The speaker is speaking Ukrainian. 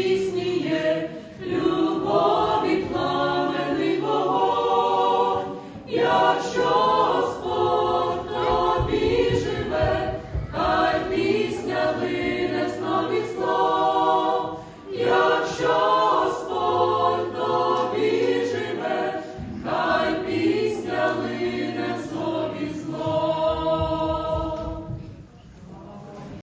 здійсніє.